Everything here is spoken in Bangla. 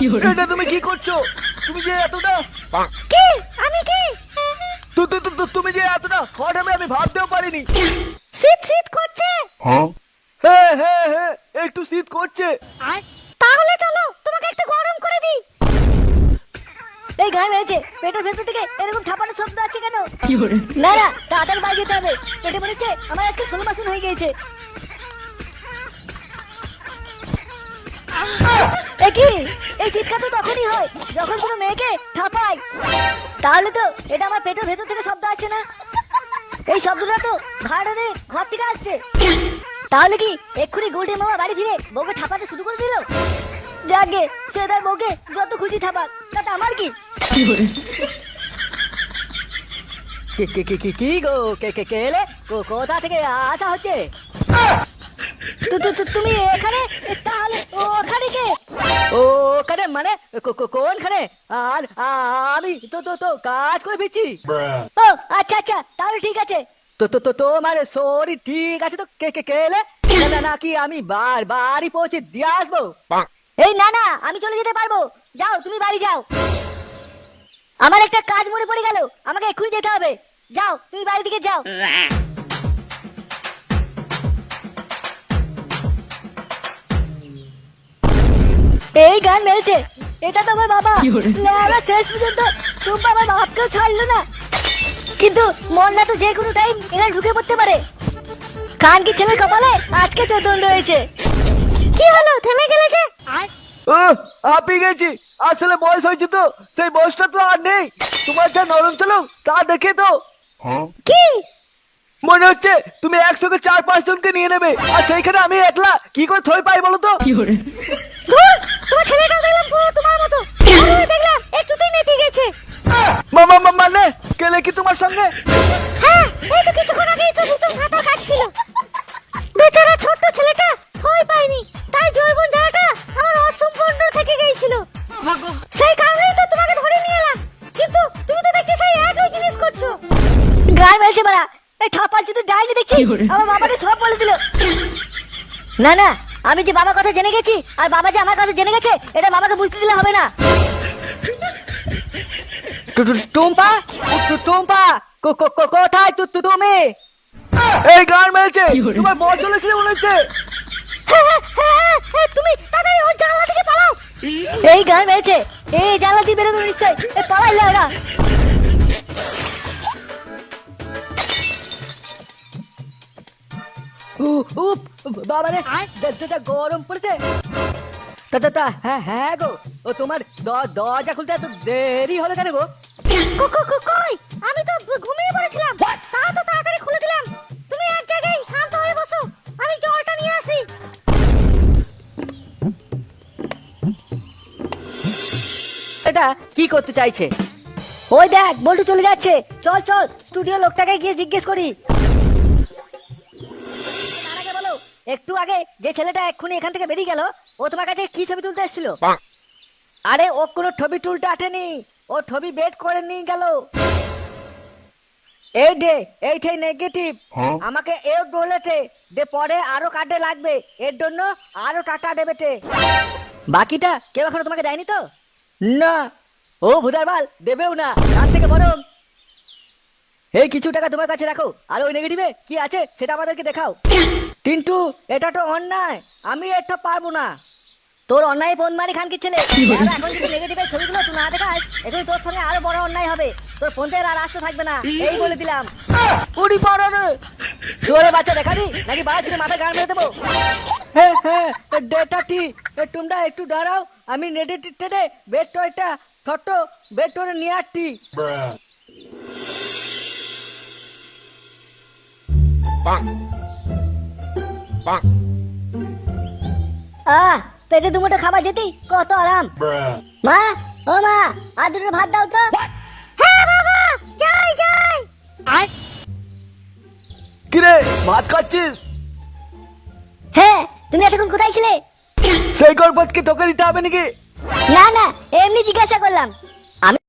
এটা তুমি কি করছ? তুমি যে এতটা কি? আমি কি? তুমি যে এতটা হট হবে আমি ভাবতেও পারিনি। শীত শীত করছে? হ্যাঁ। হ্যাঁ হ্যাঁ একটু শীত করছে। তাহলে চলো তোমাকে একটু গরম করে দিই। এই গান হয়েছে পেটের ভেতর থেকে এরকম ঠাপানো শব্দ আছে কেন? না না তাড়াতাড়ি বাড়ি যেতে হবে। পেটে মনে হচ্ছে আমার আজকে ষোলো মাসুন হয়ে গিয়েছে। এ এই চিৎকার তো তখনই হয় যখন কোনো মেয়েকে ঠাপাই তাহলে তো এটা আমার পেটের ভেতর থেকে শব্দ আসছে না। এই শব্দটা তো ভাড়াটে ঘর থেকে আসছে। তাহলে কি এক্ষুনি গোল্ডে মামা বাড়ি ফিরে বউকে ঠাপাতে শুরু করে দিল? যাকে সে তার বউকে যত খুশি ঠাপাক তাতে আমার কি? কি কি কি কি গো? কে কে কে এলে? কোথা থেকে আসা হচ্ছে? তুমি এখানে? তাহলে ও মানে কোনখানে? আর আমি তো তো তো কাজ করে ফিরছি। ও আচ্ছা আচ্ছা তাহলে ঠিক আছে। তো তো তো তোমার শরীর ঠিক আছে তো? কে কে কে এলে? না না নাকি আমি বার বাড়ি পৌঁছে দিয়ে আসব? এই না না আমি চলে যেতে পারব। যাও তুমি বাড়ি যাও। আমার একটা কাজ মনে পড়ে গেল। আমাকে এক্ষুনি যেতে হবে। যাও তুমি বাড়ি দিকে যাও। এই গান মেরেছে। এটা তো আমার বাবা। লেলা শেষ পর্যন্ত। টুম্পা আমার বাপকেও ছাড়লো না। কিন্তু মন্না তো যে কোনো টাইম এখানে ঢুকে পড়তে পারে। খান কি ছেলের কপালে? আজকে চোদন রয়েছে। কি হলো? থেমে গেলে যে? ও আপি গেছি। আসলে বয়স হয়েছে তো। সেই বয়সটা তো আর নেই। তোমার যা নরম চলো তা দেখে তো। কি? মনে হচ্ছে তুমি একসঙ্গে চার পাঁচ জনকে নিয়ে নেবে। আর সেইখানে আমি একলা কি করে থই পাই বলো তো? তোমার ছেলেটাও দেখলাম পুরো তোমার মতো। আমিও দেখলাম একটুতেই নেতে গেছে। মামা মামা মানে? গেলে কি তোমার সঙ্গে? হ্যাঁ এই তো কিছুক্ষণ আগেই তো দুটো সাঁতার কাটছিল বেচারা ছোট্ট ছেলেটা ভয় পায়নি। তাই জৈবন জায়গাটা আমার অসম্পূর্ণ থেকে গিয়েছিল। সেই কারণেই তো তোমাকে ধরে নিয়ে এলাম। কিন্তু তুমি তো দেখছি সেই একই জিনিস করছ। গান মেরেছে বাড়া এই ঠাপার যদি ডাইনি দেখছি। আমার বাবাকে সব বলে দিল। না না আমি যে বাবার কথা জেনে গেছি আর বাবা যে আমার কথা জেনে গেছে এটা বাবাকে বুঝতে দিলে হবে না। টুম্পা টুম্পা কো- কো- কো- কোথায় তু তু- তুমি? এই গান মেরেছে তোমার বর চলেছে মনে হচ্ছে। হ্যাঁ, হ্যাঁ, হ্যাঁ, তুমি তাড়াতাড়ি ওই জানলা থেকে পালাও। এই গান মেরেছে এই জানলা দিয়ে বেরোবে নিশ্চয় এ পালাইলে উপ, বাবা রে যা- গরম পড়েছে। তা তা তা হ্যাঁ হ্যাঁ গো ও তোমার দরজা খুলতে এত দেরি হলো কেন গো? কই? আমি তো ঘুমিয়ে পড়েছিলাম। তা তো তাড়াতাড়ি খুলে দিলাম। তুমি এক জায়গায় শান্ত হয়ে বসো। আমি জলটা নিয়ে আসি। এটা কি করতে চাইছে? ওই দেখ বল্টু চলে যাচ্ছে। চল চল স্টুডিও লোকটাকে গিয়ে জিজ্ঞেস করি। একটু আগে যে ছেলেটা এক্ষুনি এখান থেকে বেরিয়ে গেল ও তোমার কাছে কি ছবি তুলতে এসেছিল? আরে ও কোনো ছবি তুলতে আটেনি ও ছবি বেড করে নিয়ে গেল। এই দে এইটাই নেগেটিভ আমাকে এও বলেছে যে পরে আরও কাটে লাগবে। এর জন্য আরও টাকা দেবেতে বাকিটা কেউ এখনও তোমাকে দেয়নি তো? না। ও ভুদার বাল দেবেও না। তার থেকে বরং এই কিছু টাকা তোমার কাছে রাখো। আর ওই নেগেটিভে কি আছে সেটা আমাদেরকে দেখাও। কিন্তু এটা তো অন্যায়। আমি এটা পারব না। তোর অন্যায় ফোন মারি খান কি ছেলে এখন যদি নেগেটিভের ছবিগুলো তুই না দেখাস এখন তোর সঙ্গে আরও বড় অন্যায় হবে। তোর ফোন থেকে আর আসতে থাকবে না। এই বলে দিলাম। উড়ি পাড়ানো চোরে বাচ্চা দেখাবি? নাকি বাড়া ছিল মাথায় গান মেরে দেবো? হ্যাঁ হ্যাঁ ডেটা টি। তোমরা একটু দাঁড়াও। আমি নেটে টেটে বেড টয়টা ছোট্ট বেড টরে নিয়ে আসছি। আহ পেটে দুমোটা খাবার যেতেই কত আরাম। মা ও মা আর দুটো ভাত দাও তো। হ্যাঁ বাবা যাই যাই। কিরে ভাত খাচ্ছিস? হ্যাঁ তুমি এতক্ষণ কোথায় ছিলে? সেই গল্পকে তোকে দিতে হবে নাকি? না না এমনি জিজ্ঞাসা করলাম।